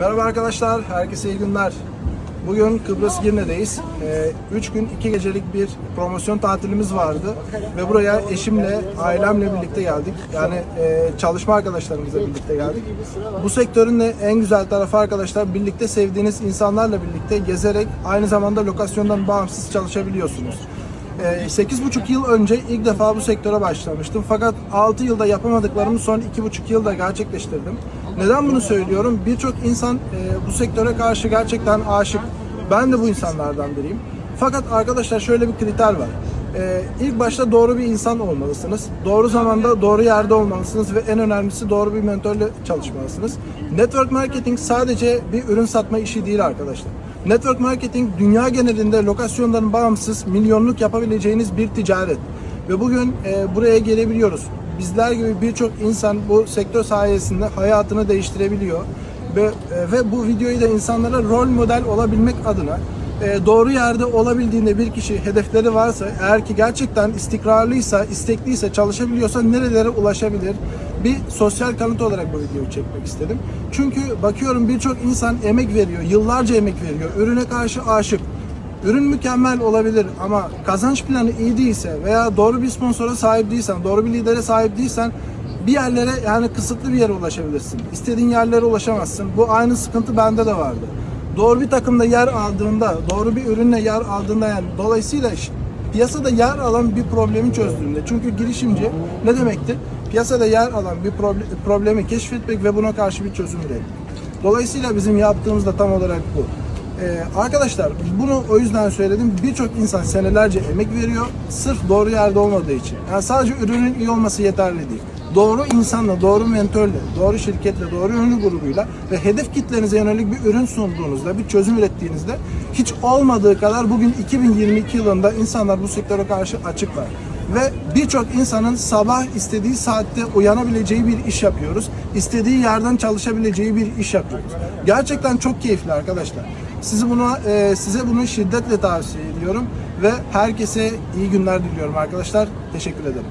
Merhaba arkadaşlar, herkese iyi günler. Bugün Kıbrıs Girne'deyiz. 3 gün 2 gecelik bir promosyon tatilimiz vardı ve buraya eşimle, ailemle birlikte geldik. Yani e, çalışma arkadaşlarımızla birlikte geldik. Bu sektörün de en güzel tarafı arkadaşlar birlikte sevdiğiniz insanlarla birlikte gezerek aynı zamanda lokasyondan bağımsız çalışabiliyorsunuz. Ee, 8,5 yıl önce ilk defa bu sektöre başlamıştım. Fakat 6 yılda yapamadıklarımı son 2,5 yılda gerçekleştirdim. Neden bunu söylüyorum? Birçok insan e, bu sektöre karşı gerçekten aşık. Ben de bu insanlardan biriyim. Fakat arkadaşlar şöyle bir kriter var. Ee, ilk başta doğru bir insan olmalısınız. Doğru zamanda doğru yerde olmalısınız ve en önemlisi doğru bir mentörle çalışmalısınız. Network marketing sadece bir ürün satma işi değil arkadaşlar. Network marketing dünya genelinde lokasyonların bağımsız milyonluk yapabileceğiniz bir ticaret. Ve bugün e, buraya gelebiliyoruz. Bizler gibi birçok insan bu sektör sayesinde hayatını değiştirebiliyor. Ve, e, ve bu videoyu da insanlara rol model olabilmek adına e, doğru yerde olabildiğinde bir kişi hedefleri varsa eğer ki gerçekten istikrarlıysa, istekliyse, çalışabiliyorsa nerelere ulaşabilir? Bir sosyal kanıt olarak bu videoyu çekmek istedim. Çünkü bakıyorum birçok insan emek veriyor, yıllarca emek veriyor, ürüne karşı aşık. Ürün mükemmel olabilir ama kazanç planı iyi değilse veya doğru bir sponsora sahip değilsen, doğru bir lidere sahip değilsen bir yerlere yani kısıtlı bir yere ulaşabilirsin. İstediğin yerlere ulaşamazsın. Bu aynı sıkıntı bende de vardı doğru bir takımda yer aldığında, doğru bir ürünle yer aldığında yani dolayısıyla piyasada yer alan bir problemi çözdüğünde. Çünkü girişimci ne demektir? Piyasada yer alan bir proble- problemi keşfetmek ve buna karşı bir çözüm üretmek. Dolayısıyla bizim yaptığımız da tam olarak bu. Ee, arkadaşlar bunu o yüzden söyledim. Birçok insan senelerce emek veriyor sırf doğru yerde olmadığı için. Yani sadece ürünün iyi olması yeterli değil. Doğru insanla, doğru mentörle, doğru şirketle, doğru ürün grubuyla ve hedef kitlenize yönelik bir ürün sunduğunuzda, bir çözüm ürettiğinizde hiç olmadığı kadar bugün 2022 yılında insanlar bu sektöre karşı açıklar. Ve birçok insanın sabah istediği saatte uyanabileceği bir iş yapıyoruz. İstediği yerden çalışabileceği bir iş yapıyoruz. Gerçekten çok keyifli arkadaşlar. Sizi buna, e, size bunu şiddetle tavsiye ediyorum ve herkese iyi günler diliyorum arkadaşlar. Teşekkür ederim.